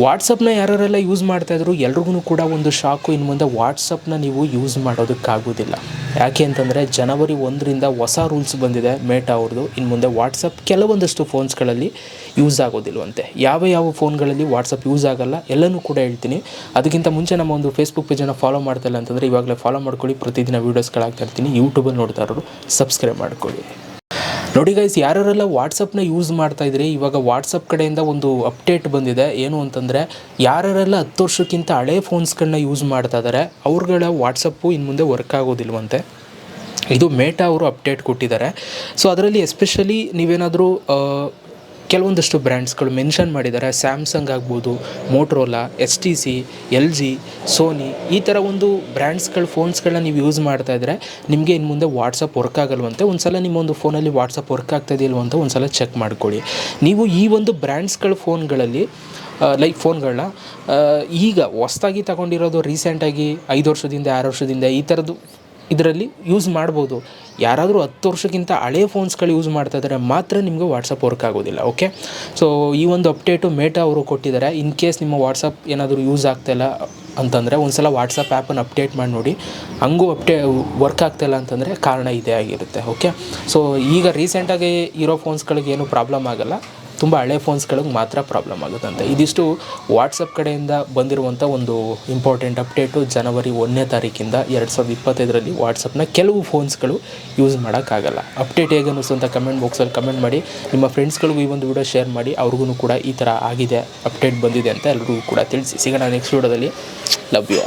ವಾಟ್ಸಪ್ನ ಯಾರ್ಯಾರೆಲ್ಲ use ಮಾಡ್ತಾ ಇದ್ರು, ಎಲ್ರಿಗೂ ಕೂಡ ಒಂದು ಶಾಕು. ಇನ್ನು ಮುಂದೆ ವಾಟ್ಸಪ್ನ ನೀವು ಯೂಸ್ ಮಾಡೋದಕ್ಕಾಗೋದಿಲ್ಲ. ಯಾಕೆ ಅಂತಂದರೆ ಜನವರಿ ಒಂದರಿಂದ ಹೊಸ ರೂಲ್ಸ್ ಬಂದಿದೆ ಮೇಟಾ ಅವ್ರದ್ದು ಇನ್ನು ಮುಂದೆ ವಾಟ್ಸಪ್ ಕೆಲವೊಂದಷ್ಟು ಫೋನ್ಸ್ಗಳಲ್ಲಿ ಯೂಸ್ ಆಗೋದಿಲ್ವಂತೆ. ಯಾವ ಯಾವ ಫೋನ್ಗಳಲ್ಲಿ ವಾಟ್ಸಪ್ ಯೂಸ್ ಆಗಲ್ಲ, ಎಲ್ಲನೂ ಕೂಡ ಹೇಳ್ತೀನಿ. ಅದಕ್ಕಿಂತ ಮುಂಚೆ ನಮ್ಮ ಒಂದು ಫೇಸ್ಬುಕ್ ಪೇಜನ್ನು ಫಾಲೋ ಮಾಡ್ತಾ ಇಲ್ಲ ಅಂತಂದರೆ ಇವಾಗಲೇ ಫಾಲೋ ಮಾಡ್ಕೊಳ್ಳಿ. ಪ್ರತಿದಿನ ವೀಡಿಯೋಸ್ಗಳಾಗ್ತಾ ಇರ್ತೀನಿ. ಯೂಟ್ಯೂಬಲ್ಲಿ ನೋಡ್ತಾ ಇರೋರು ಸಬ್ಸ್ಕ್ರೈಬ್ ಮಾಡ್ಕೊಳ್ಳಿ. ನೋಡಿ ಗೈಸ್ ಯಾರ್ಯಾರೆಲ್ಲ ವಾಟ್ಸಪ್ನ ಯೂಸ್ ಮಾಡ್ತಾ ಇದ್ರಿ, ಇವಾಗ ವಾಟ್ಸಪ್ ಕಡೆಯಿಂದ ಒಂದು ಅಪ್ಡೇಟ್ ಬಂದಿದೆ. ಏನು ಅಂತಂದರೆ, ಯಾರ್ಯಾರೆಲ್ಲ ಹತ್ತು ವರ್ಷಕ್ಕಿಂತ ಹಳೆ ಫೋನ್ಸ್ಗಳನ್ನ ಯೂಸ್ ಮಾಡ್ತಾ ಇದ್ದಾರೆ ಅವ್ರುಗಳ ವಾಟ್ಸಪ್ಪು ಇನ್ನು ಮುಂದೆ ವರ್ಕ್ ಆಗೋದಿಲ್ವಂತೆ. ಇದು ಮೇಟಾ ಅವರು ಅಪ್ಡೇಟ್ ಕೊಟ್ಟಿದ್ದಾರೆ. ಸೊ ಅದರಲ್ಲಿ ಎಸ್ಪೆಷಲಿ ನೀವೇನಾದರೂ ಕೆಲವೊಂದಷ್ಟು ಬ್ರ್ಯಾಂಡ್ಸ್ಗಳು ಮೆನ್ಷನ್ ಮಾಡಿದ್ದಾರೆ. ಸ್ಯಾಮ್ಸಂಗ್ ಆಗ್ಬೋದು, Motorola, S T C, L G, Sony ಈ ಥರ ಒಂದು ಬ್ರ್ಯಾಂಡ್ಸ್ಗಳು, ಫೋನ್ಸ್ಗಳನ್ನ ನೀವು ಯೂಸ್ ಮಾಡ್ತಾ ಇದ್ದರೆ ನಿಮಗೆ ಇನ್ನು ಮುಂದೆ ವಾಟ್ಸಪ್ ವರ್ಕ್ ಆಗಲ್ವಂತೆ. ಒಂದು ಸಲ ನಿಮ್ಮ ಒಂದು ಫೋನಲ್ಲಿ ವಾಟ್ಸಪ್ ವರ್ಕ್ ಆಗ್ತದಿಲ್ವ ಅಂತ ಒಂದು ಸಲ ಚೆಕ್ ಮಾಡ್ಕೊಳ್ಳಿ. ನೀವು ಈ ಒಂದು ಬ್ರ್ಯಾಂಡ್ಸ್ಗಳ, ಫೋನ್ಗಳಲ್ಲಿ ಲೈಕ್ ಫೋನ್ಗಳನ್ನ ಈಗ ಹೊಸ್ದಾಗಿ ತಗೊಂಡಿರೋದು ರೀಸೆಂಟಾಗಿ ಐದು ವರ್ಷದಿಂದ, ಆರು ವರ್ಷದಿಂದ ಈ ಥರದ್ದು ಇದರಲ್ಲಿ ಯೂಸ್ ಮಾಡ್ಬೋದು. ಯಾರಾದರೂ ಹತ್ತು ವರ್ಷಕ್ಕಿಂತ ಹಳೆ ಫೋನ್ಸ್ಗಳು ಯೂಸ್ ಮಾಡ್ತಾ ಇದ್ದಾರೆ ಮಾತ್ರ ನಿಮಗೆ ವಾಟ್ಸಪ್ ವರ್ಕ್ ಆಗೋದಿಲ್ಲ ಓಕೆ ಸೊ ಈ ಒಂದು ಅಪ್ಡೇಟು ಮೇಟಾ ಅವರು ಕೊಟ್ಟಿದ್ದಾರೆ. ಇನ್ ಕೇಸ್ ನಿಮ್ಮ ವಾಟ್ಸಪ್ ಏನಾದರೂ ಯೂಸ್ ಆಗ್ತಾಯಿಲ್ಲ ಅಂತಂದರೆ ಒಂದು ಸಲ ವಾಟ್ಸಪ್ ಆ್ಯಪನ್ನು ಅಪ್ಡೇಟ್ ಮಾಡಿ ನೋಡಿ. ಹಂಗೂ ಅಪ್ಡೇ ವರ್ಕ್ ಆಗ್ತಾಯಿಲ್ಲ ಅಂತಂದರೆ ಕಾರಣ ಇದೇ ಆಗಿರುತ್ತೆ ಓಕೆ ಸೊ ಈಗ ರೀಸೆಂಟಾಗಿ ಇರೋ ಫೋನ್ಸ್ಗಳಿಗೆ ಏನು ಪ್ರಾಬ್ಲಮ್ ಆಗಲ್ಲ. ತುಂಬ ಹಳೆ ಫೋನ್ಸ್ಗಳಿಗೆ ಮಾತ್ರ ಪ್ರಾಬ್ಲಮ್ ಆಗುತ್ತಂತೆ. ಇದಿಷ್ಟು ವಾಟ್ಸಪ್ ಕಡೆಯಿಂದ ಬಂದಿರುವಂಥ ಒಂದು ಇಂಪಾರ್ಟೆಂಟ್ ಅಪ್ಡೇಟು ಜನವರಿ ಒಂದನೇ ತಾರೀಕಿಂದ ಎರಡು ಸಾವಿರದ ಇಪ್ಪತ್ತೈದರಲ್ಲಿ ವಾಟ್ಸಪ್ನ ಕೆಲವು ಫೋನ್ಸ್ಗಳು ಯೂಸ್ ಮಾಡೋಕ್ಕಾಗಲ್ಲ. ಅಪ್ಡೇಟ್ ಹೇಗೆ ಅನ್ನಿಸುವಂಥ ಕಮೆಂಟ್ ಬಾಕ್ಸಲ್ಲಿ ಕಮೆಂಟ್ ಮಾಡಿ, ನಿಮ್ಮ ಫ್ರೆಂಡ್ಸ್ಗಳಿಗೂ ಈ ಒಂದು ವಿಡಿಯೋ ಶೇರ್ ಮಾಡಿ ಅವ್ರಿಗೂ ಕೂಡ ಈ ಥರ ಆಗಿದೆ ಅಪ್ಡೇಟ್ ಬಂದಿದೆ ಅಂತ ಎಲ್ಲರಿಗೂ ಕೂಡ ತಿಳಿಸಿ. ಸಿಗೋಣ ನೆಕ್ಸ್ಟ್ ವಿಡಿಯೋದಲ್ಲಿ ಲವ್ ಯು